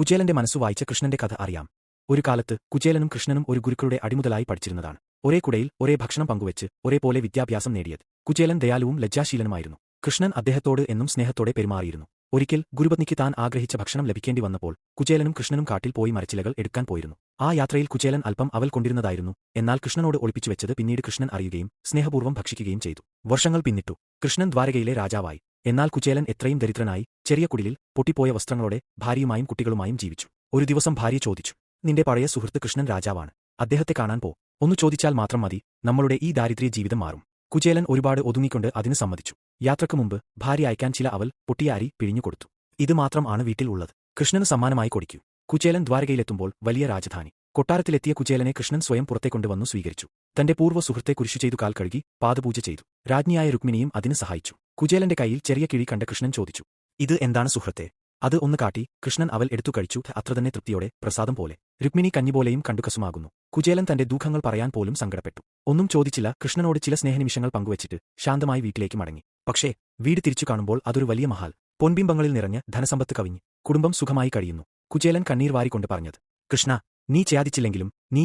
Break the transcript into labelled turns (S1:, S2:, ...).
S1: കുചേലന്റെ മനസ്സു വായിച്ച കൃഷ്ണന്റെ കഥ അറിയാം. ഒരു കാലത്ത് കുചേലനും കൃഷ്ണനും ഒരു ഗുരുക്കളുടെ അടിമുതലായി പഠിച്ചിരുന്നതാണ്. ഒരേ കുടയിൽ ഒരേ ഭക്ഷണം പങ്കുവച്ച് ഒരേപോലെ വിദ്യാഭ്യാസം നേടിയത്. കുചേലൻ ദയാലുവും ലജ്ജാശീലനുമായിരുന്നു. കൃഷ്ണൻ അദ്ദേഹത്തോട് എന്നും സ്നേഹത്തോടെ പെരുമാറിയിരുന്നു. ഒരിക്കൽ ഗുരുപത്നിക്ക് താൻ ആഗ്രഹിച്ച ഭക്ഷണം ലഭിക്കേണ്ടി വന്നപ്പോൾ കുചേലനും കൃഷ്ണനും കാട്ടിൽ പോയി മരച്ചിലകൾ എടുക്കാൻ പോയിരുന്നു. ആ യാത്രയിൽ കുചേലൻ അല്പം അവൽ കൊണ്ടിരുന്നതായിരുന്നു. എന്നാൽ കൃഷ്ണനോട് ഒളിപ്പിച്ചു വെച്ചത് പിന്നീട് കൃഷ്ണൻ അറിയുകയും സ്നേഹപൂർവം ഭക്ഷിക്കുകയും ചെയ്തു. വർഷങ്ങൾ പിന്നിട്ടു. കൃഷ്ണൻ ദ്വാരകയിലെ രാജാവായി. എന്നാൽ കുചേലൻ എത്രയും ദരിദ്രനായി ചെറിയ കുടിലിൽ പൊട്ടിപ്പോയ വസ്ത്രങ്ങളോടെ ഭാര്യയുമായും കുട്ടികളുമായും ജീവിച്ചു. ഒരു ദിവസം ഭാര്യ ചോദിച്ചു നിന്റെ പഴയ സുഹൃത്ത് കൃഷ്ണൻ രാജാവാണ്. അദ്ദേഹത്തെ കാണാൻ പോ. ഒന്നു ചോദിച്ചാൽ മാത്രം മതി നമ്മളുടെ ഈ ദാരിദ്ര്യ ജീവിതം മാറും. കുചേലൻ ഒരുപാട് ഒതുങ്ങിക്കൊണ്ട് അതിന് സമ്മതിച്ചു. യാത്രയ്ക്ക് മുമ്പ് ഭാര്യ അയക്കാൻ ചില അവൽ പൊട്ടിയാരി പിഴിഞ്ഞുകൊടുത്തു ഇത് മാത്രം ആണ് വീട്ടിൽ ഉള്ളത്. കൃഷ്ണന് സമ്മാനമായി കൊടിക്കൂ. കുചേലൻ ദ്വാരകയിലെത്തുമ്പോൾ വലിയ രാജധാനി. കൊട്ടാരത്തിലെത്തിയ കുചേലനെ കൃഷ്ണൻ സ്വയം പുറത്തേക്കൊണ്ടുവന്നു സ്വീകരിച്ചു. തന്റെ പൂർവ സുഹൃത്തെ കുരിശു ചെയ്തു കാൽ കഴുകി പാദപൂജ ചെയ്തു. രാജ്ഞിയായ രുക്മിണിയും അതിന് സഹായിച്ചു. കുചേലന്റെ കയ്യിൽ ചെറിയ കിഴി കണ്ട കൃഷ്ണൻ ചോദിച്ചു ഇത് എന്താണ് സുഹൃത്തെ? അത് ഒന്ന് കാട്ടി. കൃഷ്ണൻ അവൽ എടുത്തു കഴിച്ചു. അത്ര തന്നെ തൃപ്തിയോടെ പ്രസാദം പോലെ. രുക്മിണി കഞ്ഞിപോലെയും കണ്ടുകസുമാകുന്നു കുചേലൻ തന്റെ ദുഃഖങ്ങൾ പറയാൻ പോലും സങ്കടപ്പെട്ടു. ഒന്നും ചോദിച്ചില്ല. കൃഷ്ണനോട് ചില സ്നേഹനിമിഷങ്ങൾ പങ്കുവച്ചിട്ട് ശാന്തമായി വീട്ടിലേക്ക് മടങ്ങി. പക്ഷേ വീട് തിരിച്ചു കാണുമ്പോൾ അതൊരു വലിയ മഹാൽ. പൊൻബിംബങ്ങളിൽ നിറഞ്ഞ് ധനസമ്പത്ത് കവിഞ്ഞ് കുടുംബം സുഖമായി കഴിയുന്നു. കുചേലൻ കണ്ണീർ വാരിക്കൊണ്ട് പറഞ്ഞത് കൃഷ്ണ നീ ചെയ്യാതിച്ചില്ലെങ്കിലും നീ